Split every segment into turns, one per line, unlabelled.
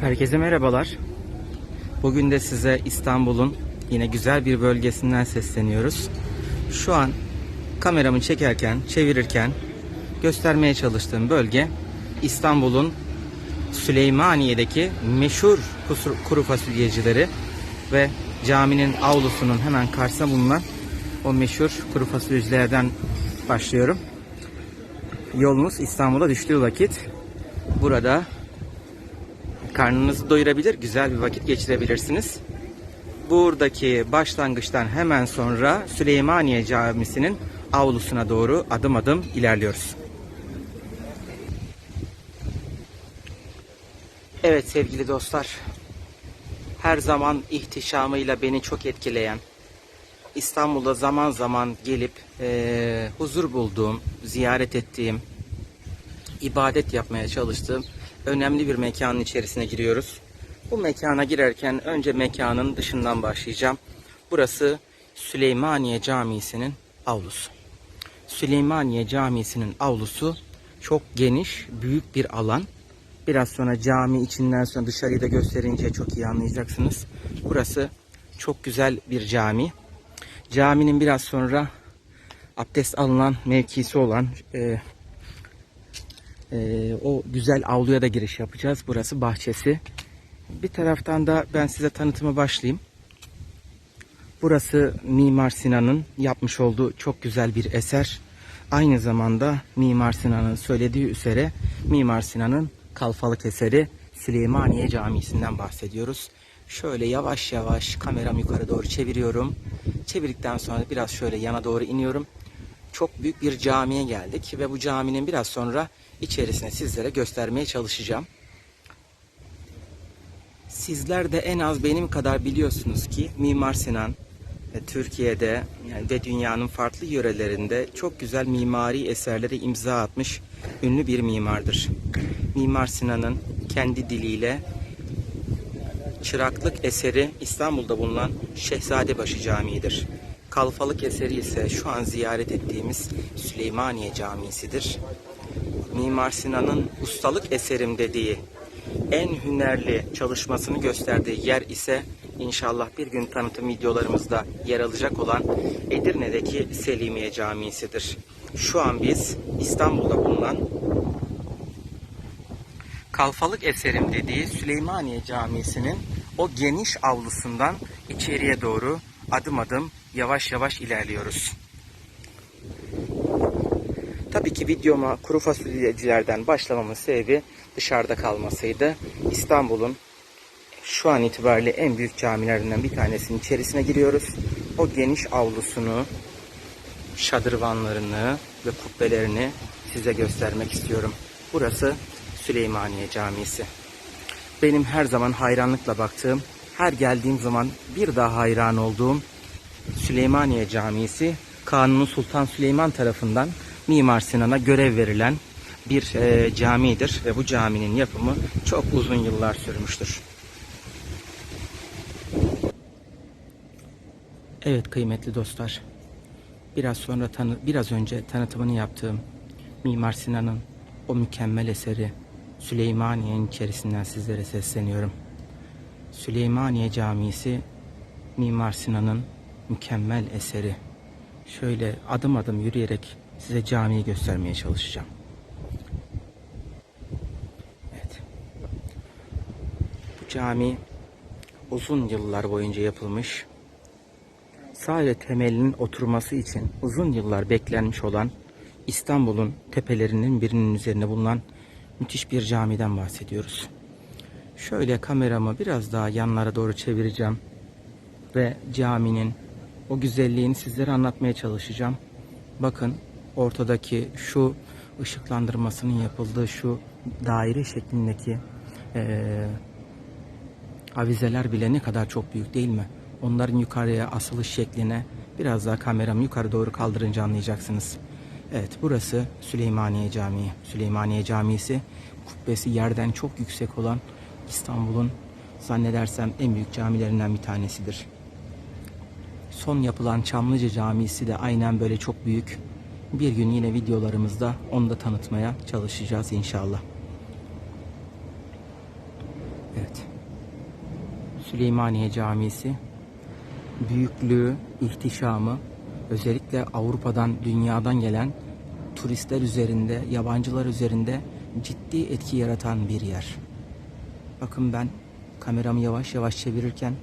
Herkese merhabalar. Bugün de size İstanbul'un yine güzel bir bölgesinden sesleniyoruz. Şu an kameramı çekerken, çevirirken göstermeye çalıştığım bölge İstanbul'un Süleymaniye'deki meşhur kuru fasulyecileri ve caminin avlusunun hemen karşısında bulunan o meşhur kuru fasulyecilerden başlıyorum. Yolunuz İstanbul'a düştüğü vakit burada karnınızı doyurabilir, güzel bir vakit geçirebilirsiniz. Buradaki başlangıçtan hemen sonra Süleymaniye Camisi'nin avlusuna doğru adım adım ilerliyoruz. Evet sevgili dostlar, her zaman ihtişamıyla beni çok etkileyen, İstanbul'da zaman zaman gelip eee, huzur bulduğum, ziyaret ettiğim, ibadet yapmaya çalıştığım önemli bir mekanın içerisine giriyoruz. Bu mekana girerken önce mekanın dışından başlayacağım. Burası Süleymaniye Camisi'nin avlusu. Süleymaniye Camisi'nin avlusu çok geniş, büyük bir alan. Biraz sonra cami içinden sonra dışarıyı da gösterince çok iyi anlayacaksınız. Burası çok güzel bir cami. Caminin biraz sonra abdest alınan mevkisi olan e, ee, o güzel avluya da giriş yapacağız. Burası bahçesi. Bir taraftan da ben size tanıtıma başlayayım. Burası Mimar Sinan'ın yapmış olduğu çok güzel bir eser. Aynı zamanda Mimar Sinan'ın söylediği üzere Mimar Sinan'ın kalfalık eseri Süleymaniye Camisi'nden bahsediyoruz. Şöyle yavaş yavaş kameram yukarı doğru çeviriyorum. Çevirdikten sonra biraz şöyle yana doğru iniyorum çok büyük bir camiye geldik ve bu caminin biraz sonra içerisine sizlere göstermeye çalışacağım. Sizler de en az benim kadar biliyorsunuz ki Mimar Sinan Türkiye'de ve dünyanın farklı yörelerinde çok güzel mimari eserlere imza atmış ünlü bir mimardır. Mimar Sinan'ın kendi diliyle çıraklık eseri İstanbul'da bulunan Şehzadebaşı Camii'dir. Kalfalık eseri ise şu an ziyaret ettiğimiz Süleymaniye Camisi'dir. Mimar Sinan'ın ustalık eserim dediği en hünerli çalışmasını gösterdiği yer ise inşallah bir gün tanıtım videolarımızda yer alacak olan Edirne'deki Selimiye Camisi'dir. Şu an biz İstanbul'da bulunan kalfalık eserim dediği Süleymaniye Camisi'nin o geniş avlusundan içeriye doğru adım adım yavaş yavaş ilerliyoruz. Tabii ki videoma kuru fasulyecilerden başlamamın sebebi dışarıda kalmasıydı. İstanbul'un şu an itibariyle en büyük camilerinden bir tanesinin içerisine giriyoruz. O geniş avlusunu, şadırvanlarını ve kubbelerini size göstermek istiyorum. Burası Süleymaniye Camisi. Benim her zaman hayranlıkla baktığım, her geldiğim zaman bir daha hayran olduğum Süleymaniye Camisi Kanuni Sultan Süleyman tarafından Mimar Sinan'a görev verilen bir e, camidir ve bu caminin yapımı çok uzun yıllar sürmüştür. Evet kıymetli dostlar. Biraz sonra tanı biraz önce tanıtımını yaptığım Mimar Sinan'ın o mükemmel eseri Süleymaniye'nin içerisinden sizlere sesleniyorum. Süleymaniye Camisi Mimar Sinan'ın mükemmel eseri. Şöyle adım adım yürüyerek size camiyi göstermeye çalışacağım. Evet. Bu cami uzun yıllar boyunca yapılmış. Sadece temelinin oturması için uzun yıllar beklenmiş olan İstanbul'un tepelerinin birinin üzerine bulunan müthiş bir camiden bahsediyoruz. Şöyle kameramı biraz daha yanlara doğru çevireceğim ve caminin o güzelliğini sizlere anlatmaya çalışacağım. Bakın ortadaki şu ışıklandırmasının yapıldığı şu daire şeklindeki eee, avizeler bile ne kadar çok büyük değil mi? Onların yukarıya asılış şekline biraz daha kameramı yukarı doğru kaldırınca anlayacaksınız. Evet burası Süleymaniye Camii. Süleymaniye Camisi kubbesi yerden çok yüksek olan İstanbul'un zannedersem en büyük camilerinden bir tanesidir. Son yapılan Çamlıca Camisi de aynen böyle çok büyük Bir gün yine videolarımızda onu da tanıtmaya çalışacağız inşallah. Evet. Süleymaniye Camisi büyüklüğü, ihtişamı özellikle Avrupa'dan, dünyadan gelen turistler üzerinde, yabancılar üzerinde ciddi etki yaratan bir yer. Bakın ben kameramı yavaş yavaş çevirirken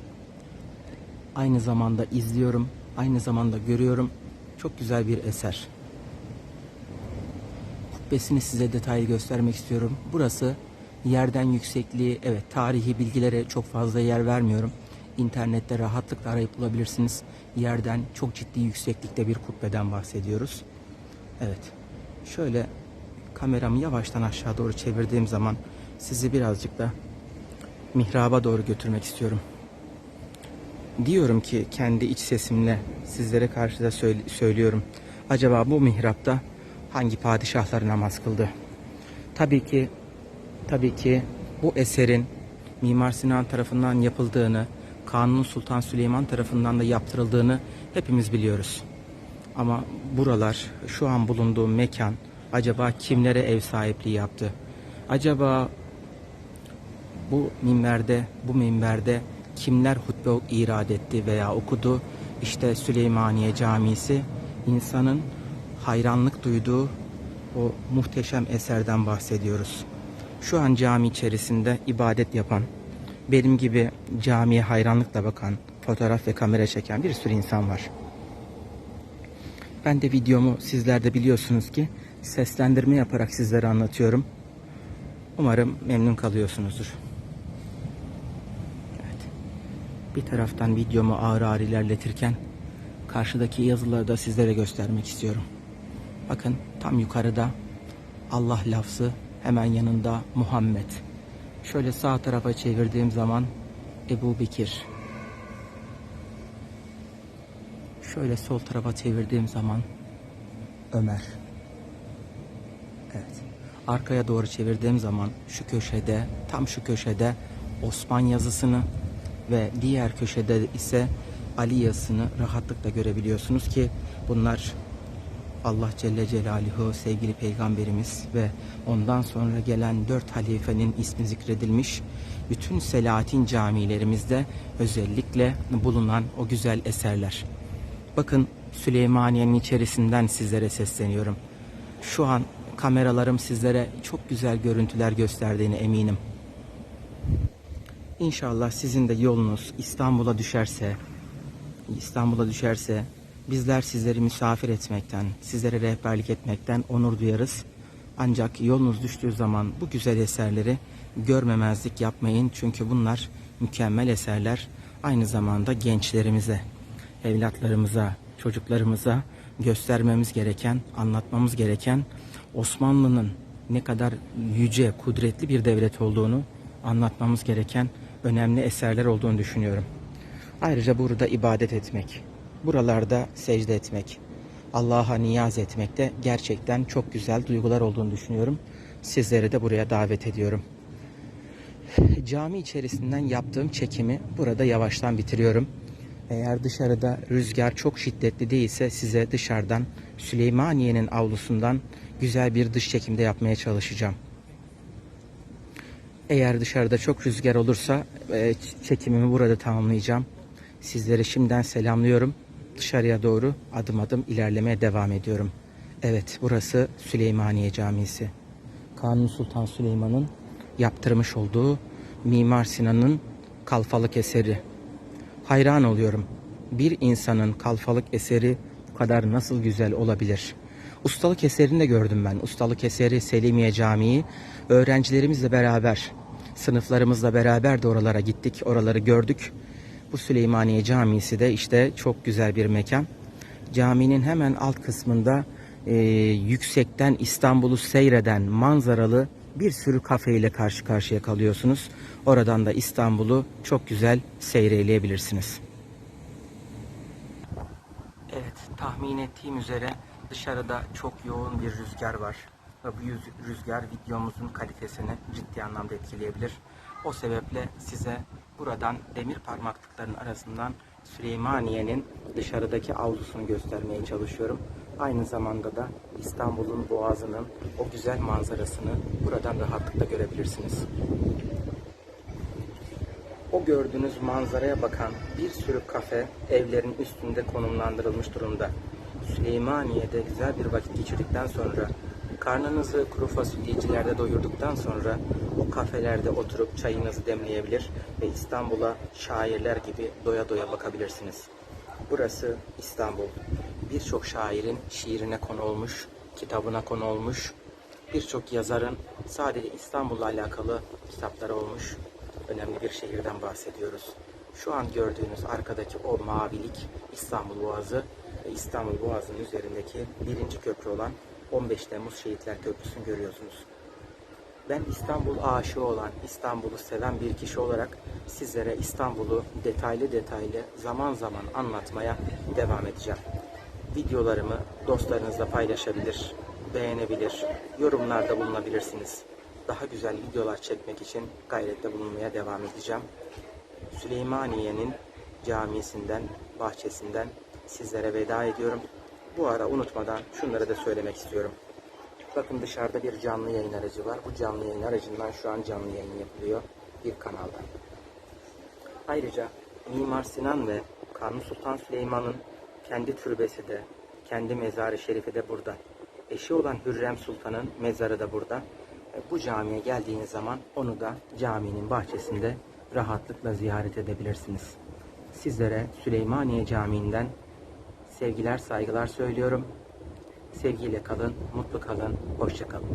aynı zamanda izliyorum, aynı zamanda görüyorum. Çok güzel bir eser. Kubbesini size detaylı göstermek istiyorum. Burası yerden yüksekliği, evet tarihi bilgilere çok fazla yer vermiyorum. İnternette rahatlıkla arayıp bulabilirsiniz. Yerden çok ciddi yükseklikte bir kubbeden bahsediyoruz. Evet. Şöyle kameramı yavaştan aşağı doğru çevirdiğim zaman sizi birazcık da mihraba doğru götürmek istiyorum. Diyorum ki kendi iç sesimle sizlere karşı da söylüyorum. Acaba bu mihrapta hangi padişahlar namaz kıldı? Tabii ki tabii ki bu eserin Mimar Sinan tarafından yapıldığını, Kanuni Sultan Süleyman tarafından da yaptırıldığını hepimiz biliyoruz. Ama buralar, şu an bulunduğum mekan acaba kimlere ev sahipliği yaptı? Acaba bu minberde, bu minberde kimler hutbe irad etti veya okudu? İşte Süleymaniye Camisi insanın hayranlık duyduğu o muhteşem eserden bahsediyoruz. Şu an cami içerisinde ibadet yapan, benim gibi camiye hayranlıkla bakan, fotoğraf ve kamera çeken bir sürü insan var. Ben de videomu sizler de biliyorsunuz ki seslendirme yaparak sizlere anlatıyorum. Umarım memnun kalıyorsunuzdur. Evet. Bir taraftan videomu ağır ağır ilerletirken karşıdaki yazıları da sizlere göstermek istiyorum. Bakın tam yukarıda Allah lafzı hemen yanında Muhammed. Şöyle sağ tarafa çevirdiğim zaman Ebu Bekir. Şöyle sol tarafa çevirdiğim zaman Ömer. Evet. Arkaya doğru çevirdiğim zaman şu köşede, tam şu köşede Osman yazısını ve diğer köşede ise Ali yazısını rahatlıkla görebiliyorsunuz ki bunlar Allah Celle Celaluhu sevgili peygamberimiz ve ondan sonra gelen dört halifenin ismi zikredilmiş bütün Selahattin camilerimizde özellikle bulunan o güzel eserler. Bakın Süleymaniye'nin içerisinden sizlere sesleniyorum. Şu an kameralarım sizlere çok güzel görüntüler gösterdiğine eminim. İnşallah sizin de yolunuz İstanbul'a düşerse, İstanbul'a düşerse bizler sizleri misafir etmekten, sizlere rehberlik etmekten onur duyarız. Ancak yolunuz düştüğü zaman bu güzel eserleri görmemezlik yapmayın. Çünkü bunlar mükemmel eserler. Aynı zamanda gençlerimize, evlatlarımıza, çocuklarımıza göstermemiz gereken, anlatmamız gereken Osmanlı'nın ne kadar yüce, kudretli bir devlet olduğunu anlatmamız gereken önemli eserler olduğunu düşünüyorum. Ayrıca burada ibadet etmek, buralarda secde etmek, Allah'a niyaz etmek de gerçekten çok güzel duygular olduğunu düşünüyorum. Sizleri de buraya davet ediyorum. Cami içerisinden yaptığım çekimi burada yavaştan bitiriyorum. Eğer dışarıda rüzgar çok şiddetli değilse size dışarıdan Süleymaniye'nin avlusundan güzel bir dış çekimde yapmaya çalışacağım. Eğer dışarıda çok rüzgar olursa e, çekimimi burada tamamlayacağım. Sizleri şimdiden selamlıyorum. Dışarıya doğru adım adım ilerlemeye devam ediyorum. Evet burası Süleymaniye Camisi. Kanuni Sultan Süleyman'ın yaptırmış olduğu Mimar Sinan'ın kalfalık eseri. Hayran oluyorum. Bir insanın kalfalık eseri bu kadar nasıl güzel olabilir? Ustalık eserini de gördüm ben. Ustalık eseri Selimiye Camii. Öğrencilerimizle beraber, sınıflarımızla beraber de oralara gittik. Oraları gördük. Bu Süleymaniye Camisi de işte çok güzel bir mekan. Caminin hemen alt kısmında e, yüksekten İstanbul'u seyreden manzaralı bir sürü kafe ile karşı karşıya kalıyorsunuz. Oradan da İstanbul'u çok güzel seyreleyebilirsiniz. Evet, tahmin ettiğim üzere dışarıda çok yoğun bir rüzgar var. Bu rüzgar videomuzun kalitesini ciddi anlamda etkileyebilir. O sebeple size buradan demir parmaklıkların arasından Süleymaniye'nin dışarıdaki avlusunu göstermeye çalışıyorum. Aynı zamanda da İstanbul'un boğazının o güzel manzarasını buradan rahatlıkla görebilirsiniz. O gördüğünüz manzaraya bakan bir sürü kafe evlerin üstünde konumlandırılmış durumda. Süleymaniye'de güzel bir vakit geçirdikten sonra karnınızı kuru fasulyecilerde doyurduktan sonra o kafelerde oturup çayınızı demleyebilir ve İstanbul'a şairler gibi doya doya bakabilirsiniz. Burası İstanbul. Birçok şairin şiirine konu olmuş, kitabına konu olmuş, birçok yazarın sadece İstanbul'la alakalı kitapları olmuş önemli bir şehirden bahsediyoruz. Şu an gördüğünüz arkadaki o mavilik İstanbul Boğazı ve İstanbul Boğazı'nın üzerindeki birinci köprü olan 15 Temmuz Şehitler Köprüsü'nü görüyorsunuz. Ben İstanbul aşığı olan, İstanbul'u seven bir kişi olarak sizlere İstanbul'u detaylı detaylı zaman zaman anlatmaya devam edeceğim. Videolarımı dostlarınızla paylaşabilir, beğenebilir, yorumlarda bulunabilirsiniz. Daha güzel videolar çekmek için gayrette bulunmaya devam edeceğim. Süleymaniye'nin camisinden, bahçesinden sizlere veda ediyorum. Bu ara unutmadan şunları da söylemek istiyorum. Bakın dışarıda bir canlı yayın aracı var. Bu canlı yayın aracından şu an canlı yayın yapılıyor bir kanalda. Ayrıca Mimar Sinan ve Kanuni Sultan Süleyman'ın kendi türbesi de, kendi mezarı şerifi de burada. Eşi olan Hürrem Sultan'ın mezarı da burada. E, Bu camiye geldiğiniz zaman onu da caminin bahçesinde rahatlıkla ziyaret edebilirsiniz. Sizlere Süleymaniye Camii'nden sevgiler, saygılar söylüyorum. Sevgiyle kalın, mutlu kalın, hoşça kalın.